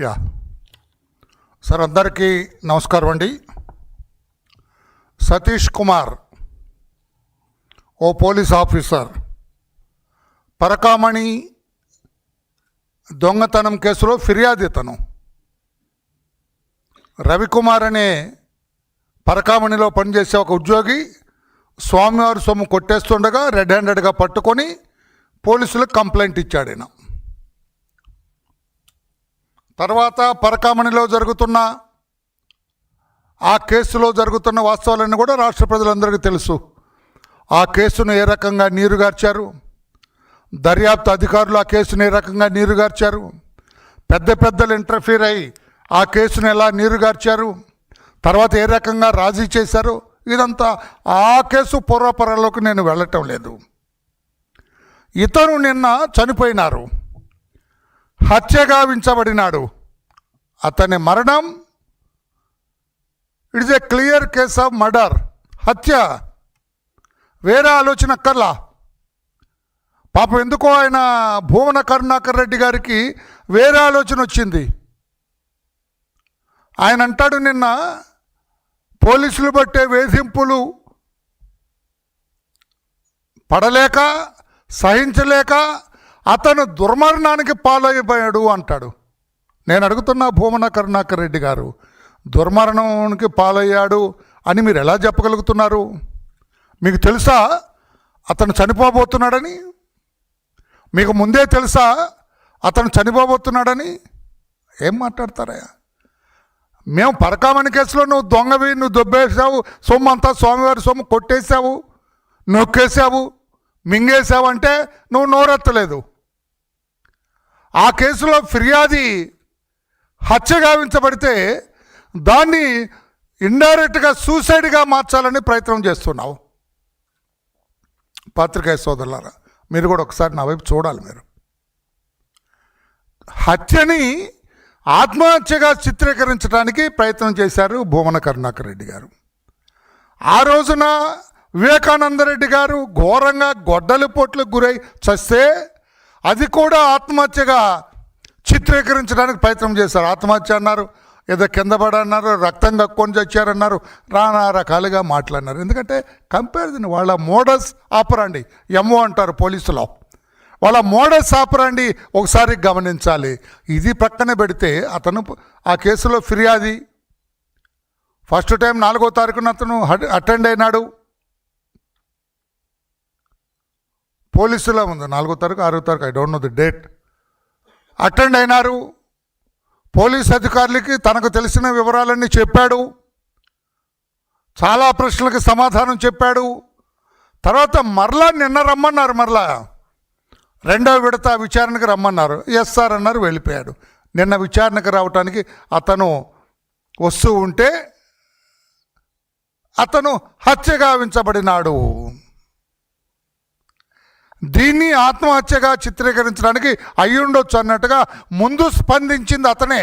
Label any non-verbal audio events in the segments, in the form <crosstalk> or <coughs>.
Yeah. Sir అందరికీ నమస్కారం అండి. సతీష్ కుమార్ ఓ పోలీస్ ఆఫీసర్. పరకామణి దొంగతనం కేసులో ఫిర్యాదు ఇతను రవికుమార్ అనే పరకామణిలో పనిచేసే ఒక ఉద్యోగి స్వామివారి సొమ్ము కొట్టేస్తుండగా రెడ్ హ్యాండెడ్గా పట్టుకొని పోలీసులకు కంప్లైంట్ ఇచ్చాడు ఈయన. తర్వాత పరకామణిలో జరుగుతున్న ఆ కేసులో జరుగుతున్న వాస్తవాలన్నీ కూడా రాష్ట్ర ప్రజలందరికీ తెలుసు. ఆ కేసును ఏ రకంగా నీరుగార్చారు దర్యాప్తు అధికారులు ఆ కేసును ఏ రకంగా నీరుగార్చారు పెద్ద పెద్దలు ఇంటర్ఫీర్ అయి ఆ కేసును ఎలా నీరుగార్చారు తర్వాత ఏ రకంగా రాజీ చేశారు? ఇదంతా ఆ కేసు పూర్వపరాల్లోకి నేను వెళ్ళటం లేదు. ఇతను నిన్న చనిపోయినారు. హత్యగా వించబడినాడు అతని మరణం. It's a clear case of murder హత్య. వేరే ఆలోచన అక్కర్లా. పాపం ఎందుకో ఆయన భువన కరుణాకర్ రెడ్డి గారికి వేరే ఆలోచన వచ్చింది. ఆయన అంటాడు నిన్న పోలీసులు బట్టే వేధింపులు పడలేక సహించలేక అతను దుర్మరణానికి పాలైపోయాడు అంటాడు. నేను అడుగుతున్నా భూమన కరుణాకర్ రెడ్డి గారు దుర్మరణానికి పాలయ్యాడు అని మీరు ఎలా చెప్పగలుగుతున్నారు? మీకు తెలుసా అతను చనిపోబోతున్నాడని? మీకు ముందే తెలుసా అతను చనిపోబోతున్నాడని? ఏం మాట్లాడతారా మేము పరకామణి కేసులో నువ్వు దొంగవి నువ్వు దొబ్బేసావు సొమ్ము అంతా స్వామివారి సొమ్ము కొట్టేశావు నొక్కేసావు మింగేసావు అంటే నువ్వు నోరెత్తలేదు. ఆ కేసులో ఫిర్యాది హత్య గావించబడితే దాన్ని ఇండైరెక్ట్గా సూసైడ్గా మార్చాలని ప్రయత్నం చేస్తున్నావు. పాత్రికేయ సోదరులారా మీరు కూడా ఒకసారి నా వైపు చూడాలి మీరు. హత్యని ఆత్మహత్యగా చిత్రీకరించడానికి ప్రయత్నం చేశారు భువన కరుణాకర్ రెడ్డి గారు. ఆ రోజున వివేకానంద రెడ్డి గారు ఘోరంగా గొడ్డలి పోట్లకు గురై చస్తే అది కూడా ఆత్మహత్యగా చిత్రీకరించడానికి ప్రయత్నం చేశారు. ఆత్మహత్య అన్నారు ఏదో కింద పడన్నారు రక్తం కక్కొని చచ్చారన్నారు రానా రకాలుగా మాట్లాడినారు. ఎందుకంటే కంపారిజన్ వాళ్ళ మోడల్స్ ఆపరండి ఎంఓ అంటారు పోలీసులో. వాళ్ళ మోడల్స్ ఆపరండి ఒకసారి గమనించాలి. ఇది ప్రక్కన పెడితే అతను ఆ కేసులో ఫిర్యాది. ఫస్ట్ టైం నాలుగో తారీఖున అతను అటెండ్ అయినాడు. పోలీసులో ఉంది నాలుగో తారీఖు ఆరో తారీఖు I don't know the date attend అయినారు. పోలీస్ అధికారులకి తనకు తెలిసిన వివరాలన్నీ చెప్పాడు. చాలా ప్రశ్నలకు సమాధానం చెప్పాడు. తర్వాత మరలా నిన్న రమ్మన్నారు మరలా. రెండవ విడత విచారణకు రమ్మన్నారు. ఎస్ సార్ అన్నారు వెళ్ళిపోయాడు. నిన్న విచారణకు రావటానికి అతను వస్తూ ఉంటే అతను హత్య గావించబడినాడు. దీన్ని ఆత్మహత్యగా చిత్రీకరించడానికి అయ్యుండొచ్చు అన్నట్టుగా ముందు స్పందించింది అతనే.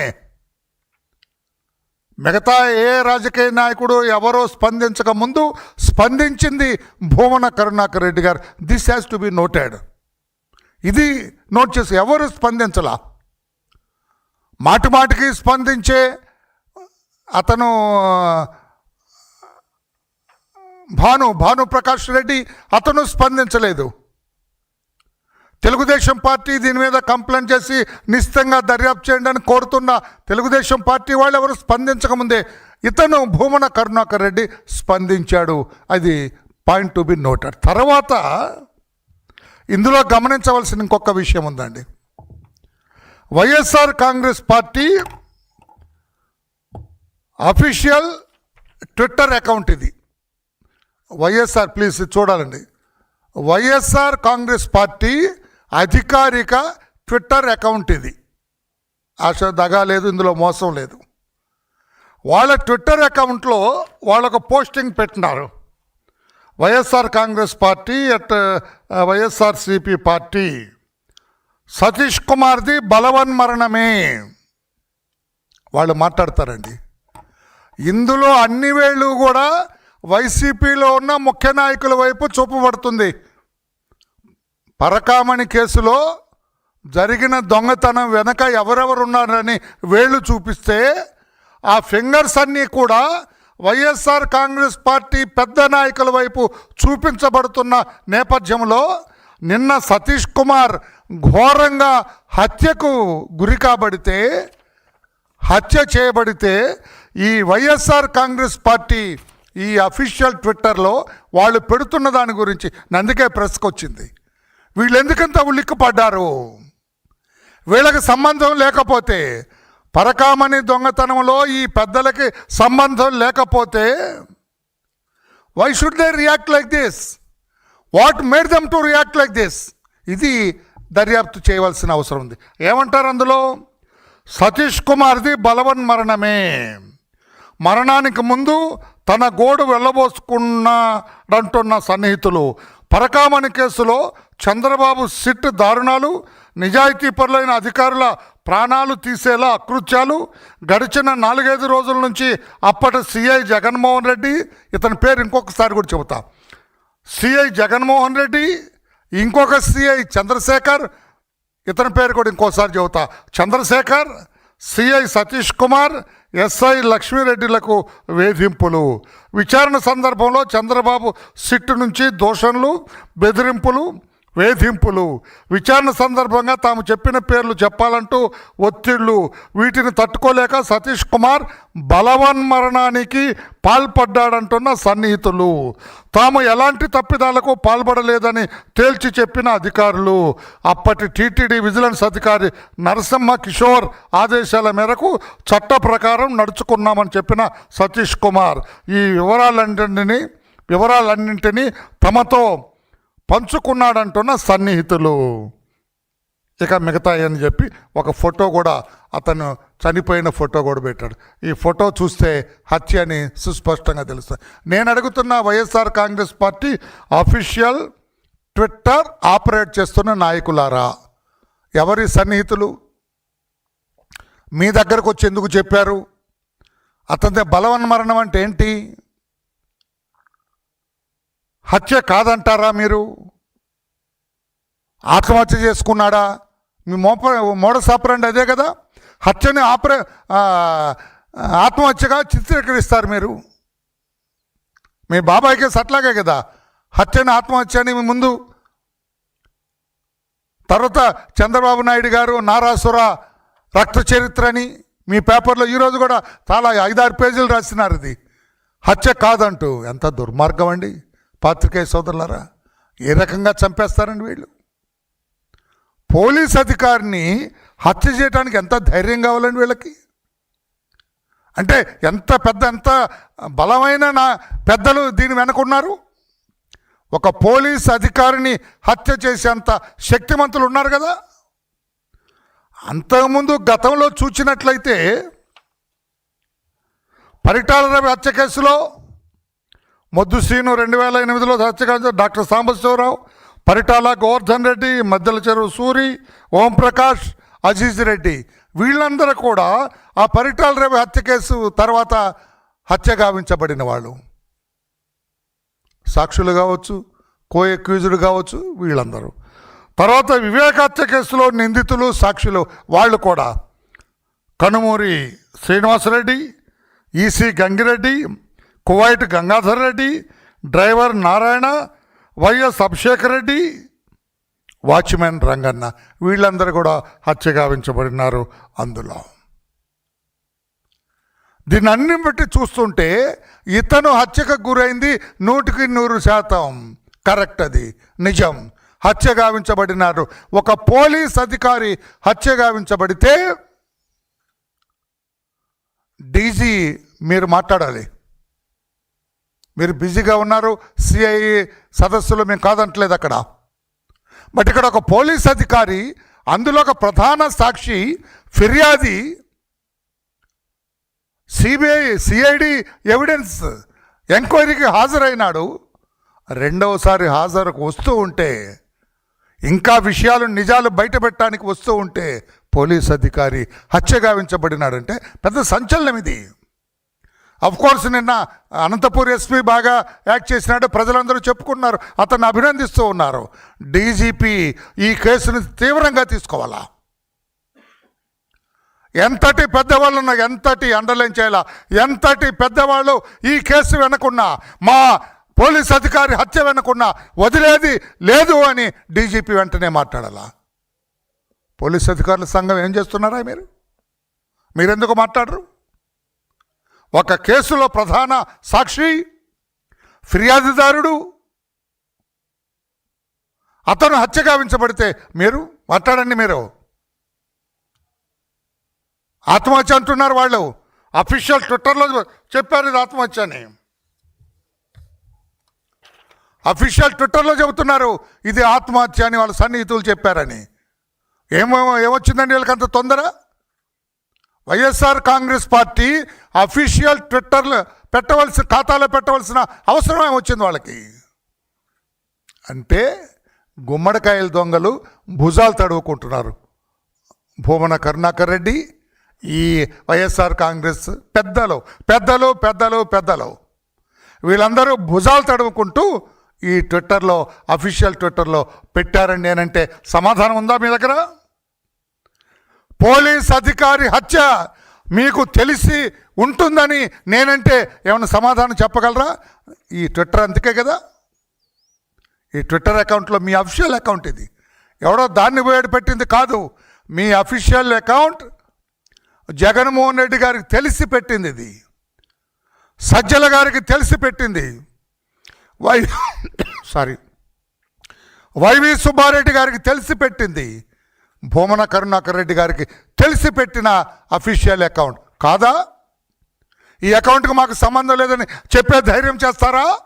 మిగతా ఏ రాజకీయ నాయకుడు ఎవరో స్పందించక ముందు స్పందించింది భువన కరుణాకర్ రెడ్డి గారు. This has to be noted ఇది నోట్ చేసి ఎవరు స్పందించలా? మాటి మాటికి స్పందించే అతను భాను భాను ప్రకాష్ రెడ్డి అతను స్పందించలేదు. తెలుగుదేశం పార్టీ దీని మీద కంప్లైంట్ చేసి నిశ్చితంగా దర్యాప్తు చేయండి అని కోరుతున్న తెలుగుదేశం పార్టీ వాళ్ళు ఎవరు స్పందించకముందే ఇతను భూమన కరుణాకర్ రెడ్డి స్పందించాడు. అది పాయింట్ టు బి నోటెడ్. తర్వాత ఇందులో గమనించవలసిన ఇంకొక విషయం ఉందండి. YSR Congress party official Twitter account ఇది. వైఎస్ఆర్ ప్లీజ్ చూడాలండి. వైఎస్ఆర్ కాంగ్రెస్ పార్టీ అధికారిక ట్విట్టర్ అకౌంట్ ఇది. ఆశ దగా లేదు ఇందులో మోసం లేదు. వాళ్ళ ట్విట్టర్ అకౌంట్లో వాళ్ళొక పోస్టింగ్ పెట్టినారు. YSR Congress party at YSRCP party. Satish కుమార్ది బలవన్మరణమే వాళ్ళు మాట్లాడతారండి. ఇందులో అన్ని వేళ్ళు కూడా వైసీపీలో ఉన్న ముఖ్య నాయకుల వైపు చూపబడుతుంది. పరకామణి కేసులో జరిగిన దొంగతనం వెనక ఎవరెవరు ఉన్నారని వేళ్ళు చూపిస్తే ఆ ఫింగర్స్ అన్నీ కూడా వైఎస్ఆర్ కాంగ్రెస్ పార్టీ పెద్ద నాయకుల వైపు చూపించబడుతున్న నేపథ్యంలో నిన్న సతీష్ కుమార్ ఘోరంగా హత్యకు గురి కాబడితే హత్య చేయబడితే ఈ వైఎస్ఆర్ కాంగ్రెస్ పార్టీ ఈ అఫీషియల్ ట్విట్టర్లో వాళ్ళు పెడుతున్న దాని గురించి నందుకే ప్రెస్కి వచ్చింది వీళ్ళు ఎందుకంత ఉలిక్కిపడ్డారు? వీళ్ళకి సంబంధం లేకపోతే పరకామణి దొంగతనంలో ఈ పెద్దలకి సంబంధం లేకపోతే why should they react like this what made them to react like this ఇది దర్యాప్తు చేయవలసిన అవసరం ఉంది. ఏమంటారు అందులో? సతీష్ కుమార్ది బలవన్ మరణమే మరణానికి ముందు తన గోడు వెళ్ళబోసుకున్నాడంటున్న సన్నిహితులు పరకామణి కేసులో చంద్రబాబు సిట్ దారుణాలు నిజాయితీ పరులైన అధికారుల ప్రాణాలు తీసేలా అకృత్యాలు గడిచిన నాలుగైదు రోజుల నుంచి అప్పటి సిఐ జగన్మోహన్ రెడ్డి ఇతని పేరు ఇంకొకసారి కూడా చెబుతా. సిఐ జగన్మోహన్ రెడ్డి ఇంకొక సిఐ చంద్రశేఖర్ ఇతని పేరు కూడా ఇంకోసారి చెబుతా. చంద్రశేఖర్ సిఐ సతీష్ కుమార్ ఎస్ఐ లక్ష్మీరెడ్డిలకు వేధింపులు. విచారణ సందర్భంలో చంద్రబాబు సిట్టు నుంచి దోషణలు బెదిరింపులు వేధింపులు. విచారణ సందర్భంగా తాము చెప్పిన పేర్లు చెప్పాలంటూ ఒత్తిళ్ళు. వీటిని తట్టుకోలేక సతీష్ కుమార్ బలవన్మరణానికి పాల్పడ్డాడంటున్న సన్నిహితులు. తాము ఎలాంటి తప్పిదాలకు పాల్పడలేదని తేల్చి చెప్పిన అధికారులు. అప్పటి టీటీడీ విజిలెన్స్ అధికారి నరసింహ కిషోర్ ఆదేశాల మేరకు చట్ట ప్రకారం నడుచుకున్నామని చెప్పిన సతీష్ కుమార్. ఈ వివరాలన్నింటినీ వివరాలన్నింటినీ తమతో పంచుకున్నాడంటున్న సన్నిహితులు. ఇక మిగతా అని చెప్పి ఒక ఫోటో కూడా అతను చనిపోయిన ఫోటో కూడా పెట్టాడు. ఈ ఫోటో చూస్తే హత్య అని సుస్పష్టంగా తెలుస్తుంది. నేను అడుగుతున్న YSR Congress party official Twitter operate చేస్తున్న నాయకులారా ఎవరి సన్నిహితులు? మీ దగ్గరకు వచ్చి ఎందుకు చెప్పారు? అతని బలవన్మరణం అంటే ఏంటి? హత్య కాదంటారా మీరు? ఆత్మహత్య చేసుకున్నాడా? మీ మోప మోడ సాపరండి అదే కదా? హత్యని ఆపరే ఆత్మహత్యగా చిత్రీకరిస్తారు మీరు. మీ బాబాయ్ కేసు అట్లాగే కదా? హత్యని ఆత్మహత్య అని మీ ముందు. తర్వాత చంద్రబాబు నాయుడు గారు నారాసుర రక్త చరిత్ర అని మీ పేపర్లో ఈరోజు కూడా చాలా ఐదారు పేజీలు రాసినారు ఇది. హత్య కాదంటూ. ఎంత దుర్మార్గం అండి. పాత్రికేయ సోదరులారా ఏ రకంగా చంపేస్తారండి వీళ్ళు? పోలీస్ అధికారిని హత్య చేయడానికి ఎంత ధైర్యం కావాలండి వీళ్ళకి? అంటే ఎంత పెద్ద ఎంత బలమైన నా పెద్దలు దీని వెనకున్నారు ఒక పోలీస్ అధికారిని హత్య చేసేంత శక్తిమంతులు ఉన్నారు కదా? అంతకుముందు గతంలో చూచినట్లయితే పరిటాల రవి హత్య కేసులో మొద్దు శ్రీను రెండు వేల ఎనిమిదిలో హత్య డాక్టర్ సాంబశివరావు పరిటాల గోవర్ధన్ రెడ్డి మద్దెల చెరువు సూరి ఓంప్రకాష్ అజీజ్ రెడ్డి. వీళ్ళందరూ కూడా ఆ పరిటాల రవి హత్య కేసు తర్వాత హత్య గావించబడిన వాళ్ళు. సాక్షులు కావచ్చు కో ఎక్యూజుడు కావచ్చు వీళ్ళందరూ. తర్వాత వివేక హత్య కేసులో నిందితులు సాక్షులు వాళ్ళు కూడా. Kanumuri Srinivasareddy EC Gangireddy Kuwait Gangadhar Reddy driver Narayana YS Abhishek Reddy watchman Ranganna. వీళ్ళందరూ కూడా హత్య గావించబడినారు అందులో. దీన్ని అన్ని బట్టి చూస్తుంటే ఇతను హత్యకు గురైంది నూటికి నూరు శాతం. కరెక్ట్ అది. నిజం. హత్య గావించబడినారు. ఒక పోలీస్ అధికారి హత్య గావించబడితే డీజీ మీరు మాట్లాడాలి. మీరు బిజీగా ఉన్నారు సిఐ సదస్సులో మేము కాదంటలేదు అక్కడ. బట్ ఇక్కడ ఒక పోలీస్ అధికారి అందులో ఒక ప్రధాన సాక్షి ఫిర్యాది సిబిఐ సిఐడి ఎవిడెన్స్ ఎంక్వైరీకి హాజరైనాడు. రెండవసారి హాజరుకు వస్తూ ఉంటే ఇంకా విషయాలు నిజాలు బయటపెట్టడానికి వస్తూ ఉంటే పోలీస్ అధికారి హత్య గావించబడినాడంటే పెద్ద సంచలనం ఇది. కోర్స్ నిన్న అనంతపూర్ ఎస్పీ బాగా యాక్ట్ చేసినాడు. ప్రజలందరూ చెప్పుకున్నారు అతన్ని అభినందిస్తూ ఉన్నారు. డీజీపీ ఈ కేసుని తీవ్రంగా తీసుకోవాలా? ఎంతటి పెద్దవాళ్ళు ఉన్నా ఎంతటి అండర్లైన్ చేయాలా? ఎంతటి పెద్దవాళ్ళు ఈ కేసు వెనకున్నా మా పోలీస్ అధికారి హత్య వెనకున్నా వదిలేది లేదు అని డీజీపీ వెంటనే మాట్లాడాలా? పోలీస్ అధికారుల సంఘం ఏం చేస్తున్నారా మీరు? మీరెందుకు మాట్లాడరు? ఒక కేసులో ప్రధాన సాక్షి ఫిర్యాదుదారుడు అతను హత్య గావించబడితే మీరు మాట్లాడండి మీరు. ఆత్మహత్య అంటున్నారు వాళ్ళు. అఫీషియల్ ట్విట్టర్లో చెప్పారు ఇది ఆత్మహత్య అని. అఫీషియల్ ట్విట్టర్లో చెబుతున్నారు ఇది ఆత్మహత్య అని వాళ్ళ సన్నిహితులు చెప్పారని. ఏమో ఏమొచ్చిందండి వీళ్ళకంత తొందర? వైఎస్ఆర్ కాంగ్రెస్ పార్టీ అఫీషియల్ ట్విట్టర్లో పెట్టవలసిన ఖాతాలో పెట్టవలసిన అవసరం ఏమొచ్చింది వాళ్ళకి? అంటే గుమ్మడికాయల దొంగలు భుజాలు తడువుకుంటున్నారు. భూమన కరుణాకర్ రెడ్డి ఈ వైఎస్ఆర్ కాంగ్రెస్ పెద్దలు పెద్దలు పెద్దలు పెద్దలు. వీళ్ళందరూ భుజాలు తడుముకుంటూ ఈ ట్విట్టర్లో అఫీషియల్ ట్విట్టర్లో పెట్టారండి నేనంటే సమాధానం ఉందా మీ దగ్గర? పోలీస్ అధికారి హత్య మీకు తెలిసి ఉంటుందని నేనంటే ఏమైనా సమాధానం చెప్పగలరా? ఈ ట్విట్టర్ అందుకే కదా? ఈ ట్విట్టర్ అకౌంట్లో మీ అఫీషియల్ అకౌంట్ ఇది. ఎవడో దాన్ని వేడి పెట్టింది కాదు. మీ అఫీషియల్ అకౌంట్ జగన్మోహన్ రెడ్డి గారికి తెలిసి పెట్టింది ఇది. సజ్జల గారికి తెలిసి పెట్టింది. Why <coughs> sorry. వైవి సుబ్బారెడ్డి గారికి తెలిసి పెట్టింది. భూమన కరుణాకర్ రెడ్డి గారికి తెలిసి పెట్టిన అఫీషియల్ అకౌంట్. కాదా? ఈ అకౌంట్కి మాకు సంబంధం లేదని చెప్పే ధైర్యం చేస్తారా?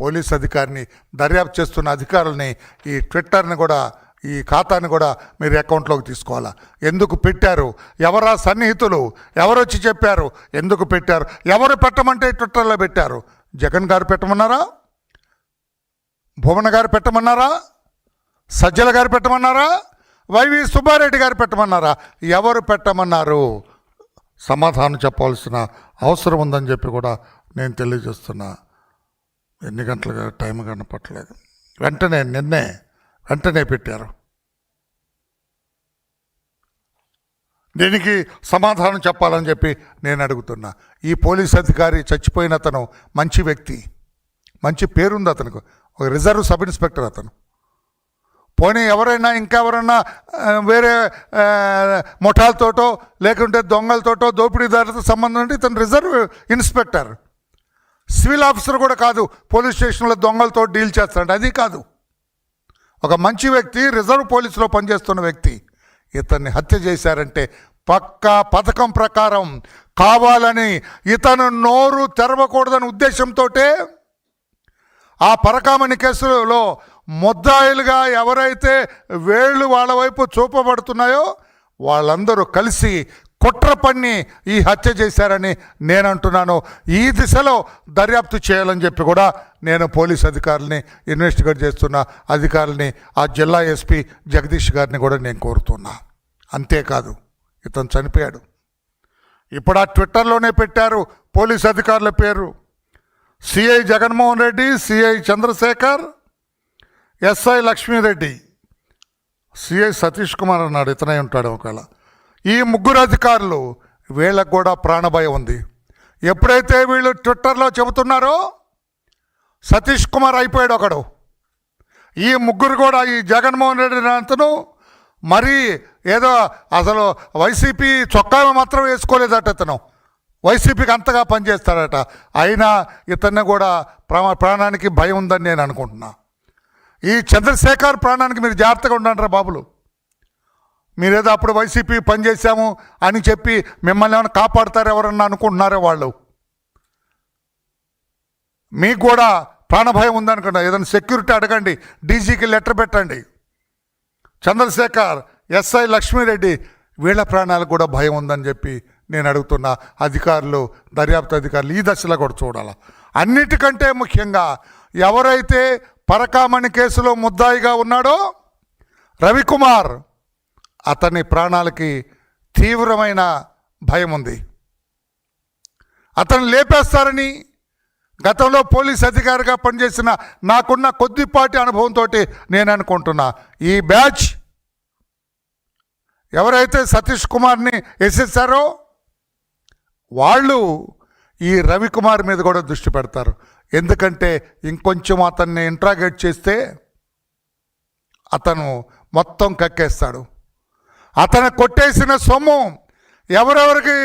పోలీస్ అధికారిని దర్యాప్తు చేస్తున్న అధికారుల్ని ఈ ట్విట్టర్ని కూడా ఈ ఖాతాని కూడా మీరు అకౌంట్లోకి తీసుకోవాలా? ఎందుకు పెట్టారు? ఎవరా సన్నిహితులు? ఎవరు వచ్చి చెప్పారు? ఎందుకు పెట్టారు? ఎవరు పెట్టమంటే ట్విట్టర్లో పెట్టారు? జగన్ గారు పెట్టమన్నారా? భువన గారు పెట్టమన్నారా? సజ్జల గారు పెట్టమన్నారా? వైవి సుబ్బారెడ్డి గారు పెట్టమన్నారా? ఎవరు పెట్టమన్నారు? సమాధానం చెప్పవలసిన అవసరం ఉందని చెప్పి కూడా నేను తెలియజేస్తున్నా. ఎన్ని గంటలుగా టైం కనపట్టలేదు వెంటనే నిన్నే వెంటనే పెట్టారు. దీనికి సమాధానం చెప్పాలని చెప్పి నేను అడుగుతున్నా. ఈ పోలీస్ అధికారి చచ్చిపోయిన అతను మంచి వ్యక్తి. మంచి పేరుంది అతనికి. ఒక రిజర్వ్ సబ్ ఇన్స్పెక్టర్ అతను. పోనీ ఎవరైనా ఇంకెవరైనా ఎవరైనా వేరే ముఠాలతోటో లేకుంటే దొంగలతోటో దోపిడీదారులతో సంబంధం ఉంటే ఇతను రిజర్వ్ ఇన్స్పెక్టర్. సివిల్ ఆఫీసర్ కూడా కాదు పోలీస్ స్టేషన్లో దొంగలతో డీల్ చేస్తాడు అది కాదు. ఒక మంచి వ్యక్తి రిజర్వ్ పోలీసులో పనిచేస్తున్న వ్యక్తి ఇతన్ని హత్య చేశారంటే పక్కా పథకం ప్రకారం కావాలని ఇతను నోరు తెరవకూడదని ఉద్దేశంతో ఆ పరకామణి కేసులో ముద్దాయిలుగా ఎవరైతే వేళ్ళు వాళ్ళ వైపు చూపబడుతున్నాయో వాళ్ళందరూ కలిసి కుట్ర పన్ని ఈ హత్య చేశారని నేను అంటున్నాను ఈ దిశలో దర్యాప్తు చేయాలని చెప్పి కూడా నేను పోలీస్ అధికారులని ఇన్వెస్టిగేట్ చేస్తున్న అధికారులని ఆ జిల్లా ఎస్పీ జగదీష్ గారిని కూడా నేను కోరుతున్నా. అంతేకాదు ఇతను చనిపోయాడు. ఇప్పుడు ఆ ట్విట్టర్లోనే పెట్టారు పోలీస్ అధికారుల పేరు. CI Jaganmohan Reddy CI Chandrasekhar SI Lakshmireddy CI Satish Kumar అన్నాడు ఇతనే ఉంటాడు ఒకవేళ. ఈ ముగ్గురు అధికారులు వీళ్ళకు కూడా ప్రాణభయం ఉంది. ఎప్పుడైతే వీళ్ళు ట్విట్టర్లో చెబుతున్నారో సతీష్ కుమార్ అయిపోయాడు ఒకడు. ఈ ముగ్గురు కూడా ఈ జగన్మోహన్ రెడ్డి అతను మరీ ఏదో అసలు వైసీపీ చొక్కా మాత్రం వేసుకోలేదట ఇతను. వైసీపీకి అంతగా పనిచేస్తాడట. అయినా ఇతన్ని కూడా ప్రా ప్రాణానికి భయం ఉందని నేను అనుకుంటున్నా. ఈ చంద్రశేఖర్ ప్రాణానికి మీరు జాగ్రత్తగా ఉండండి రా బాబులు. మీరేదో అప్పుడు వైసీపీ పనిచేశాము అని చెప్పి మిమ్మల్ని ఏమైనా కాపాడుతారు ఎవరన్నా అనుకుంటున్నారే వాళ్ళు? మీకు కూడా ప్రాణభయం ఉందనుకుంటా. ఏదైనా సెక్యూరిటీ అడగండి డీజీకి లెటర్ పెట్టండి. చంద్రశేఖర్ ఎస్ఐ లక్ష్మీరెడ్డి వీళ్ళ ప్రాణాలకు కూడా భయం ఉందని చెప్పి నేను అడుగుతున్న. అధికారులు దర్యాప్తు అధికారులు ఈ దశలో కూడా చూడాలి. అన్నిటికంటే ముఖ్యంగా ఎవరైతే పరకామణి కేసులో ముద్దాయిగా ఉన్నాడో రవికుమార్. అతని ప్రాణాలకి తీవ్రమైన భయం ఉంది అతను లేపేస్తారని గతంలో పోలీస్ అధికారిగా పనిచేసిన నాకున్న కొద్దిపాటి అనుభవంతో నేను అనుకుంటున్నా. ఈ బ్యాచ్ ఎవరైతే సతీష్ కుమార్ని వేసేసారో వాళ్ళు ఈ రవికుమార్ మీద కూడా దృష్టి పెడతారు. ఎందుకంటే ఇంకొంచెం అతన్ని ఇంట్రాగేట్ చేస్తే అతను మొత్తం కక్కేస్తాడు. అతను కొట్టేసిన సొమ్ము ఎవరెవరికి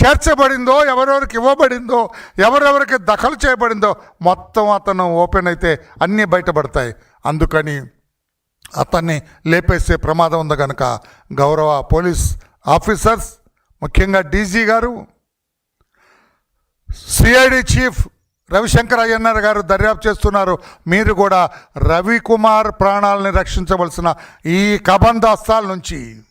చేర్చబడిందో ఎవరెవరికి ఇవ్వబడిందో ఎవరెవరికి దఖలు చేయబడిందో మొత్తం అతను ఓపెన్ అయితే అన్నీ బయటపడతాయి. అందుకని అతన్ని లేపేసే ప్రమాదం ఉంది కనుక గౌరవ పోలీస్ ఆఫీసర్స్ ముఖ్యంగా డీజీ గారు సిఐడి చీఫ్ రవిశంకర్ అయ్యన్నర్ గారు దర్యాప్తు చేస్తున్నారు. మీరు కూడా రవికుమార్ ప్రాణాలని రక్షించవలసిన ఈ కబందాస్తాల నుంచి.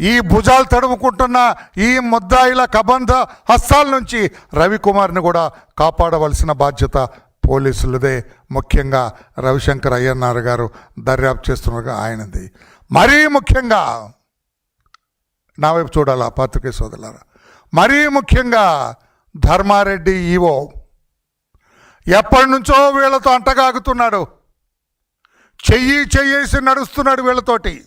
ఈ భుజాలు తడుముకుంటున్న ఈ ముద్దాయిల కబంధ హస్తాల నుంచి రవికుమార్ని కూడా కాపాడవలసిన బాధ్యత పోలీసులదే. ముఖ్యంగా రవిశంకర్ అయ్యన్నార్ గారు దర్యాప్తు చేస్తున్నారు ఆయనది. మరీ ముఖ్యంగా నా వైపు చూడాలా పాత్రికే సోదరులారా? మరీ ముఖ్యంగా ధర్మారెడ్డి ఈవో ఎప్పటి నుంచో వీళ్ళతో అంటగాగుతున్నాడు. చెయ్యి చెయ్యేసి నడుస్తున్నాడు వీళ్ళతోటి.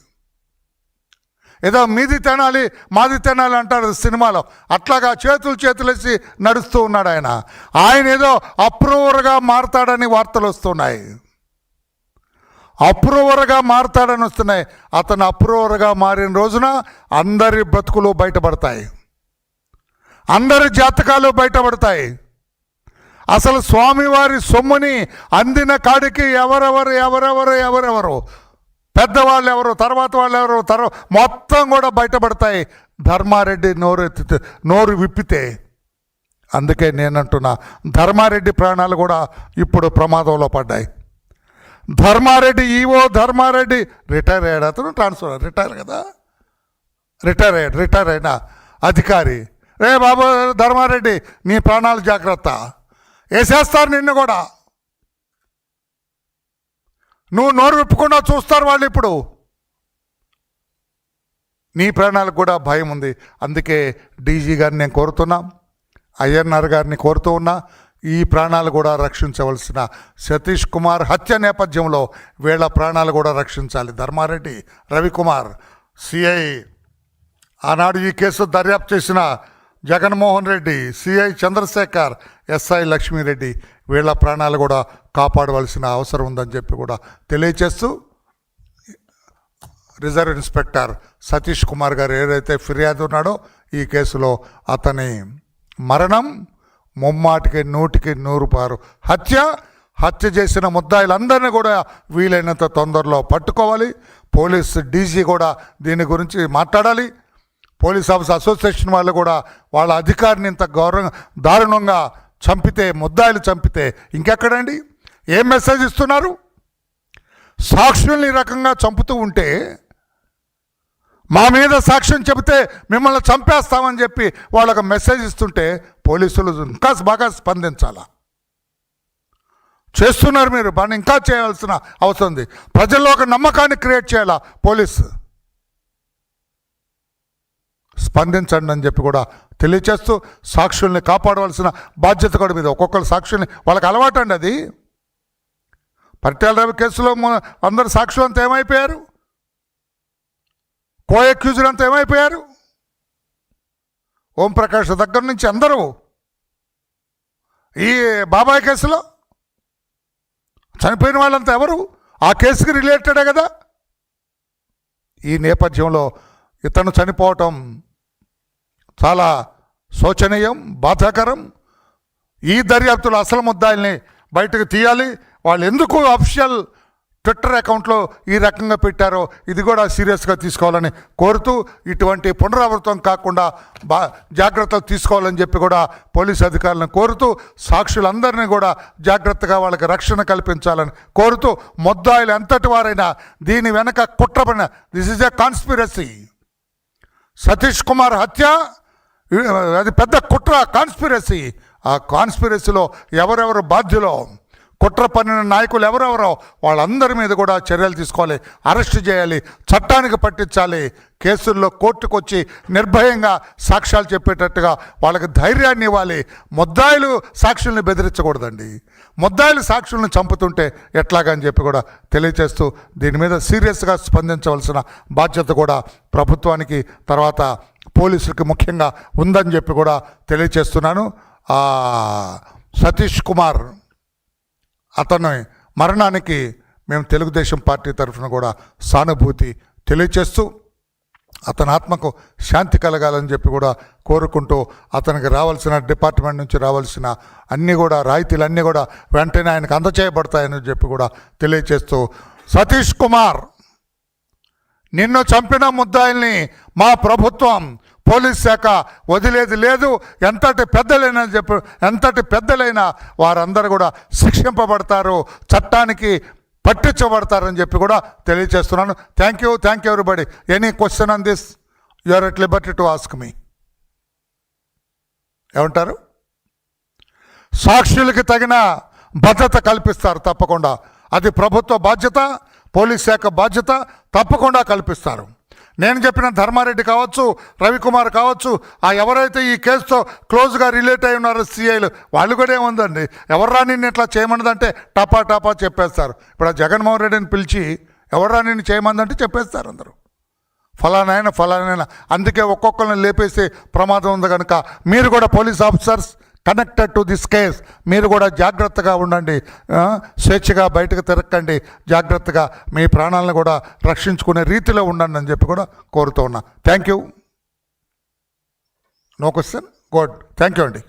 ఏదో మీది తినాలి మాది తినాలి అంటారు సినిమాలో. అట్లాగా చేతులు చేతులేసి నడుస్తూ ఉన్నాడు ఆయన. ఆయన ఏదో అప్రూవర్గా మారతాడని వార్తలు వస్తున్నాయి. అప్రూవర్గా మారతాడని వస్తున్నాయి. అతను అప్రూవర్గా మారిన రోజున అందరి బ్రతుకులు బయటపడతాయి. అందరి జాతకాలు బయటపడతాయి. అసలు స్వామివారి సొమ్ముని అందిన కాడికి ఎవరెవరు ఎవరెవరు ఎవరెవరు? పెద్దవాళ్ళు ఎవరు తర్వాత వాళ్ళు ఎవరు? తర్వా మొత్తం కూడా బయటపడతాయి. ధర్మారెడ్డి నోరు ఎత్తితే నోరు విప్పితే. అందుకే నేనంటున్నా ధర్మారెడ్డి ప్రాణాలు కూడా ఇప్పుడు ప్రమాదంలో పడ్డాయి. ధర్మారెడ్డి ఈవో ధర్మారెడ్డి రిటైర్ అయ్యాడు. అతను ట్రాన్స్ఫర్ రిటైర్ కదా? రిటైర్ అయ్యాడు రిటైర్ అయిన అధికారి. రే బాబు ధర్మారెడ్డి నీ ప్రాణాలు జాగ్రత్త. వేసేస్తారు నిన్ను కూడా? నువ్వు నోరు విప్పకుండా చూస్తారు వాళ్ళు ఇప్పుడు. నీ ప్రాణాలకు కూడా భయం ఉంది. అందుకే డీజీ గారిని నేను కోరుతున్నా అయ్యన్నార్ గారిని కోరుతూ ఉన్నా ఈ ప్రాణాలు కూడా రక్షించవలసిన సతీష్ కుమార్ హత్య నేపథ్యంలో వీళ్ళ ప్రాణాలు కూడా రక్షించాలి. ధర్మారెడ్డి రవికుమార్ సిఐ ఆనాడు ఈ కేసు దర్యాప్తు చేసిన జగన్మోహన్ రెడ్డి సిఐ చంద్రశేఖర్ ఎస్ఐ లక్ష్మీరెడ్డి వీళ్ళ ప్రాణాలు కూడా కాపాడవలసిన అవసరం ఉందని చెప్పి కూడా తెలియచేస్తూ రిజర్వ్ ఇన్స్పెక్టర్ సతీష్ కుమార్ గారు ఏదైతే ఫిర్యాదు ఉన్నాడో ఈ కేసులో అతని మరణం ముమ్మాటికి నూటికి నూరు పారు హత్య హత్య చేసిన ముద్దాయిలందరినీ కూడా వీలైనంత తొందరలో పట్టుకోవాలి. పోలీస్ డీజీ కూడా దీని గురించి మాట్లాడాలి. పోలీస్ ఆఫీస్ అసోసియేషన్ వాళ్ళు కూడా వాళ్ళ అధికారిని ఇంత గౌరవం దారుణంగా చంపితే ముద్దాయిలు చంపితే ఇంకెక్కడండి? ఏం మెసేజ్ ఇస్తున్నారు? సాక్షుల్ని రకంగా చంపుతూ ఉంటే మా మీద సాక్ష్యం చెబితే మిమ్మల్ని చంపేస్తామని చెప్పి వాళ్ళకు మెసేజ్ ఇస్తుంటే పోలీసులు ఇంకా బాగా స్పందించాలా? చేస్తున్నారు మీరు బాగా ఇంకా చేయాల్సిన అవసరం ఉంది. ప్రజల్లో ఒక నమ్మకాన్ని క్రియేట్ చేయాలా పోలీసు? స్పందించండి అని చెప్పి కూడా తెలియచేస్తూ సాక్షుల్ని కాపాడవలసిన బాధ్యత కూడా మీద ఒక్కొక్కరు సాక్షుల్ని వాళ్ళకి అలవాటు అండి అది. పరిటాల రవి కేసులో మొ- అందరు సాక్షులు అంతా ఏమైపోయారు? కో అక్యూజులు అంతా ఏమైపోయారు? ఓం ప్రకాష్ దగ్గర నుంచి అందరూ ఈ బాబాయ్ కేసులో చనిపోయిన వాళ్ళంతా ఎవరు? ఆ కేసుకి రిలేటెడే కదా. ఈ నేపథ్యంలో ఇతను చనిపోవటం చాలా శోచనీయం బాధాకరం. ఈ దర్యాప్తులో అసలు ముద్దాయిల్ని బయటకు తీయాలి. వాళ్ళు ఎందుకు అఫిషియల్ ట్విట్టర్ అకౌంట్లో ఈ రకంగా పెట్టారో ఇది కూడా సీరియస్గా తీసుకోవాలని కోరుతూ ఇటువంటి పునరావృతం కాకుండా బా జాగ్రత్తలు తీసుకోవాలని చెప్పి కూడా పోలీస్ అధికారులను కోరుతూ సాక్షులందరినీ కూడా జాగ్రత్తగా వాళ్ళకి రక్షణ కల్పించాలని కోరుతూ ముద్దాయిలు ఎంతటి వారైనా దీని వెనక కుట్రపడిన this is a conspiracy. Satish Kumar హత్య అది పెద్ద కుట్ర కాన్స్పిరసీ ఆ కాన్స్పిరసీలో ఎవరెవరు బాధ్యులో? కుట్ర పన్నిన నాయకులు ఎవరెవరో వాళ్ళందరి మీద కూడా చర్యలు తీసుకోవాలి అరెస్ట్ చేయాలి చట్టానికి పట్టించాలి. కేసుల్లో కోర్టుకు వచ్చి నిర్భయంగా సాక్ష్యాలు చెప్పేటట్టుగా వాళ్ళకి ధైర్యాన్ని ఇవ్వాలి. ముద్దాయిలు సాక్షుల్ని బెదిరించకూడదండి. ముద్దాయిలు సాక్షుల్ని చంపుతుంటే ఎట్లాగని చెప్పి కూడా తెలియచేస్తూ దీని మీద సీరియస్గా స్పందించవలసిన బాధ్యత కూడా ప్రభుత్వానికి తర్వాత పోలీసులకి ముఖ్యంగా ఉందని చెప్పి కూడా తెలియచేస్తున్నాను. సతీష్ కుమార్. అతని మరణానికి మేము తెలుగుదేశం పార్టీ తరఫున కూడా సానుభూతి తెలియచేస్తూ అతని ఆత్మకు శాంతి కలగాలని చెప్పి కూడా కోరుకుంటూ అతనికి రావాల్సిన డిపార్ట్మెంట్ నుంచి రావాల్సిన అన్నీ కూడా రాయితీలు అన్నీ కూడా వెంటనే ఆయనకు అందచేయబడతాయని చెప్పి కూడా తెలియచేస్తూ సతీష్ కుమార్ నిన్ను చంపిన ముద్దాయిల్ని మా ప్రభుత్వం పోలీస్ శాఖ వదిలేది లేదు. ఎంతటి పెద్దలైనా చెప్పు ఎంతటి పెద్దలైనా వారందరూ కూడా శిక్షింపబడతారు చట్టానికి పట్టించబడతారని చెప్పి కూడా తెలియజేస్తున్నాను. Thank you thank you everybody any question on this you are at liberty to ask me ఏమంటారు? సాక్షులకి తగిన భద్రత కల్పిస్తారు తప్పకుండా. అది ప్రభుత్వ బాధ్యత పోలీస్ శాఖ బాధ్యత తప్పకుండా కల్పిస్తారు. నేను చెప్పిన ధర్మారెడ్డి కావచ్చు రవికుమార్ కావచ్చు ఆ ఎవరైతే ఈ కేసుతో క్లోజ్గా రిలేట్ అయి ఉన్నారో సిఐలు వాళ్ళు కూడా ఏముందండి? ఎవర్రా నిన్ను ఇట్లా చేయమన్నదంటే టపా టపా చెప్పేస్తారు. ఇప్పుడు ఆ జగన్మోహన్ రెడ్డిని పిలిచి ఎవర్రా నిన్ను చేయమందంటే చెప్పేస్తారు అందరూ. ఫలానాయన ఫలానాయన అందుకే ఒక్కొక్కరిని లేపేసే ప్రమాదం ఉంది కనుక మీరు కూడా police officers connected to this case మీరు కూడా జాగ్రత్తగా ఉండండి. స్వేచ్ఛగా బయటకు తిరగండి జాగ్రత్తగా మీ ప్రాణాలను కూడా రక్షించుకునే రీతిలో ఉండండి అని చెప్పి కూడా కోరుతూ ఉన్నా. Thank you no question good thank you అండి